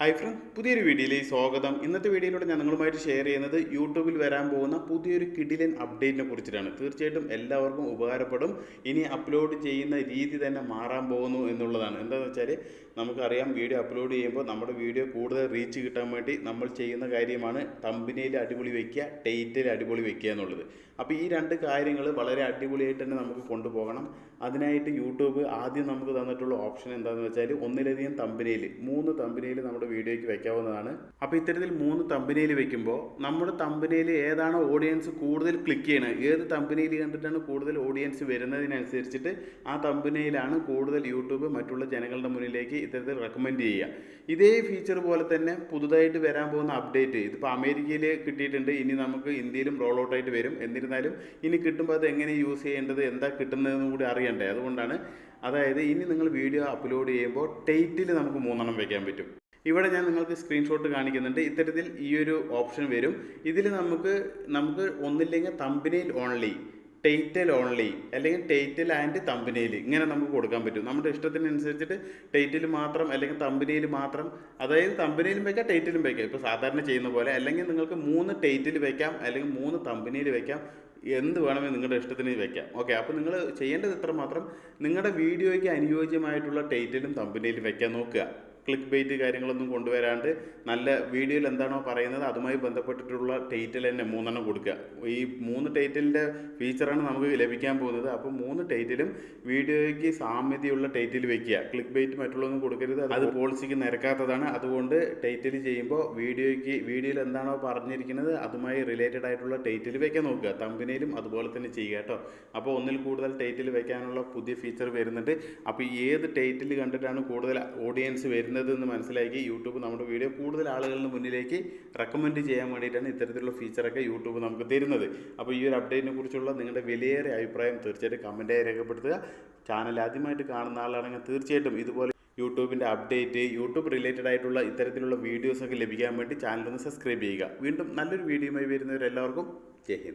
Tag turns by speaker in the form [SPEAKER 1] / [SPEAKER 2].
[SPEAKER 1] Hi front പുതിയൊരു വീഡിയോയിലേക്ക് സ്വാഗതം. ഇന്നത്തെ വീഡിയോയിലൂടെ ഞാൻ നിങ്ങളുമായിട്ട് ഷെയർ ചെയ്യുന്നത് യൂട്യൂബിൽ വരാൻ പോകുന്ന പുതിയൊരു കിഡിലൻ അപ്ഡേറ്റിനെ കുറിച്ചിട്ടാണ്. തീർച്ചയായിട്ടും എല്ലാവർക്കും ഉപകാരപ്പെടും. ഇനി അപ്ലോഡ് ചെയ്യുന്ന രീതി തന്നെ മാറാൻ പോകുന്നു എന്നുള്ളതാണ്. എന്താണെന്ന് വെച്ചാൽ നമുക്കറിയാം വീഡിയോ അപ്ലോഡ് ചെയ്യുമ്പോൾ നമ്മുടെ വീഡിയോ കൂടുതൽ റീച്ച് കിട്ടാൻ വേണ്ടി നമ്മൾ ചെയ്യുന്ന കാര്യമാണ് തമ്പിനയിൽ അടിപൊളി വയ്ക്കുക ടൈറ്റിൽ അടിപൊളി വയ്ക്കുക എന്നുള്ളത്. അപ്പോൾ ഈ രണ്ട് കാര്യങ്ങൾ വളരെ അടിപൊളിയായിട്ട് തന്നെ നമുക്ക് കൊണ്ടുപോകണം. അതിനായിട്ട് യൂട്യൂബ് ആദ്യം നമുക്ക് തന്നിട്ടുള്ള ഓപ്ഷൻ എന്താണെന്ന് വെച്ചാൽ ഒന്നിലധികം തമ്പിനയിൽ മൂന്ന് തമ്പിനയിൽ നമ്മുടെ വീഡിയോയ്ക്ക് വെക്കാവുന്നതാണ് അപ്പോൾ ഇത്തരത്തിൽ മൂന്ന് തമ്പനിയിൽ വെക്കുമ്പോൾ നമ്മുടെ തമ്പനിയിൽ ഏതാണ് ഓഡിയൻസ് കൂടുതൽ ക്ലിക്ക് ചെയ്യണത് ഏത് തമ്പനിയിൽ കണ്ടിട്ടാണ് കൂടുതൽ ഓഡിയൻസ് വരുന്നതിനനുസരിച്ചിട്ട് ആ തമ്പനിയിലാണ് കൂടുതൽ യൂട്യൂബ് മറ്റുള്ള ജനങ്ങളുടെ മുന്നിലേക്ക് ഇത്തരത്തിൽ റെക്കമെൻഡ് ചെയ്യുക. ഇതേ ഫീച്ചർ പോലെ തന്നെ പുതുതായിട്ട് വരാൻ പോകുന്ന അപ്ഡേറ്റ് ഇതിപ്പോൾ അമേരിക്കയിൽ കിട്ടിയിട്ടുണ്ട് ഇനി നമുക്ക് ഇന്ത്യയിലും റോൾ ഔട്ട് ആയിട്ട് വരും. എന്നിരുന്നാലും ഇനി കിട്ടുമ്പോൾ അത് എങ്ങനെ യൂസ് ചെയ്യേണ്ടത് എന്താ കിട്ടുന്നതെന്നും കൂടി അറിയണ്ടേ. അതുകൊണ്ടാണ് അതായത് ഇനി നിങ്ങൾ വീഡിയോ അപ്ലോഡ് ചെയ്യുമ്പോൾ ടൈറ്റിൽ നമുക്ക് മൂന്നെണ്ണം വയ്ക്കാൻ പറ്റും. ഇവിടെ ഞാൻ നിങ്ങൾക്ക് സ്ക്രീൻഷോട്ട് കാണിക്കുന്നുണ്ട്. ഇത്തരത്തിൽ ഈ ഒരു ഓപ്ഷൻ വരും. ഇതിൽ നമുക്ക് നമുക്ക് ഒന്നില്ലെങ്കിൽ തമ്പിനയിൽ ഓൺലി ടൈറ്റിൽ ഓൺലി അല്ലെങ്കിൽ ടൈറ്റിൽ ആൻഡ് തമ്പനയിൽ ഇങ്ങനെ നമുക്ക് കൊടുക്കാൻ പറ്റും. നമ്മുടെ ഇഷ്ടത്തിനനുസരിച്ചിട്ട് ടൈറ്റിൽ മാത്രം അല്ലെങ്കിൽ തമ്പനയിൽ മാത്രം അതായത് തമ്പനയിലും വയ്ക്കാം ടൈറ്റിലും വയ്ക്കാം ഇപ്പോൾ സാധാരണ ചെയ്യുന്ന പോലെ അല്ലെങ്കിൽ നിങ്ങൾക്ക് മൂന്ന് ടൈറ്റിൽ വയ്ക്കാം അല്ലെങ്കിൽ മൂന്ന് തമ്പനയിൽ വയ്ക്കാം എന്ത് വേണമെങ്കിൽ നിങ്ങളുടെ ഇഷ്ടത്തിന് വെക്കാം. ഓക്കെ അപ്പോൾ നിങ്ങൾ ചെയ്യേണ്ടത് ഇത്ര മാത്രം നിങ്ങളുടെ വീഡിയോയ്ക്ക് അനുയോജ്യമായിട്ടുള്ള ടൈറ്റിലും തമ്പനയിലും വെക്കാൻ നോക്കുക. ക്ലിക്ക് ബെയ്റ്റ് കാര്യങ്ങളൊന്നും കൊണ്ടുവരാണ്ട് നല്ല വീഡിയോയിൽ എന്താണോ പറയുന്നത് അതുമായി ബന്ധപ്പെട്ടിട്ടുള്ള ടൈറ്റിൽ തന്നെ മൂന്നെണ്ണം കൊടുക്കുക. ഈ മൂന്ന് ടൈറ്റിലിന്റെ ഫീച്ചറാണ് നമുക്ക് ലഭിക്കാൻ പോകുന്നത്. അപ്പോൾ മൂന്ന് ടൈറ്റിലും വീഡിയോയ്ക്ക് സാമ്യതയുള്ള ടൈറ്റിൽ വെക്കുക. ക്ലിക്ക് ബെയ്റ്റ് മറ്റുള്ളതൊന്നും കൊടുക്കരുത്. അത് പോളിസിക്ക് നിരക്കാത്തതാണ്. അതുകൊണ്ട് ടൈറ്റിൽ ചെയ്യുമ്പോൾ വീഡിയോയ്ക്ക് വീഡിയോയിൽ എന്താണോ പറഞ്ഞിരിക്കുന്നത് അതുമായി റിലേറ്റഡ് ആയിട്ടുള്ള ടൈറ്റിൽ വെക്കാൻ നോക്കുക. തമ്പിനയിലും അതുപോലെ തന്നെ ചെയ്യുക കേട്ടോ. അപ്പോൾ ഒന്നിൽ കൂടുതൽ ടൈറ്റിൽ വെക്കാനുള്ള പുതിയ ഫീച്ചർ വരുന്നുണ്ട്. അപ്പോൾ ഏത് ടൈറ്റിൽ കണ്ടിട്ടാണ് കൂടുതൽ ഓഡിയൻസ് വരുന്നത് എന്ന് മനസ്സിലാക്കി യൂട്യൂബ് നമ്മുടെ വീഡിയോ കൂടുതൽ ആളുകളുടെ മുന്നിലേക്ക് റെക്കമെൻഡ് ചെയ്യാൻ വേണ്ടിയിട്ടാണ് ഇത്തരത്തിലുള്ള ഫീച്ചറൊക്കെ യൂട്യൂബ് നമുക്ക് തരുന്നത്. അപ്പോൾ ഈ ഒരു അപ്ഡേറ്റിനെ കുറിച്ചുള്ള നിങ്ങളുടെ വിലയേറിയ അഭിപ്രായം തീർച്ചയായിട്ടും കമന്റായി രേഖപ്പെടുത്തുക. ചാനൽ ആദ്യമായിട്ട് കാണുന്ന ആളാണെങ്കിൽ തീർച്ചയായിട്ടും ഇതുപോലെ യൂട്യൂബിന്റെ അപ്ഡേറ്റ് യൂട്യൂബ് റിലേറ്റഡ് ആയിട്ടുള്ള ഇത്തരത്തിലുള്ള വീഡിയോസൊക്കെ ലഭിക്കാൻ വേണ്ടി ചാനലൊന്ന് സബ്സ്ക്രൈബ് ചെയ്യുക. വീണ്ടും നല്ലൊരു വീഡിയോയുമായി വരുന്നവരെല്ലാവർക്കും ജയ് ഹിന്ദ്.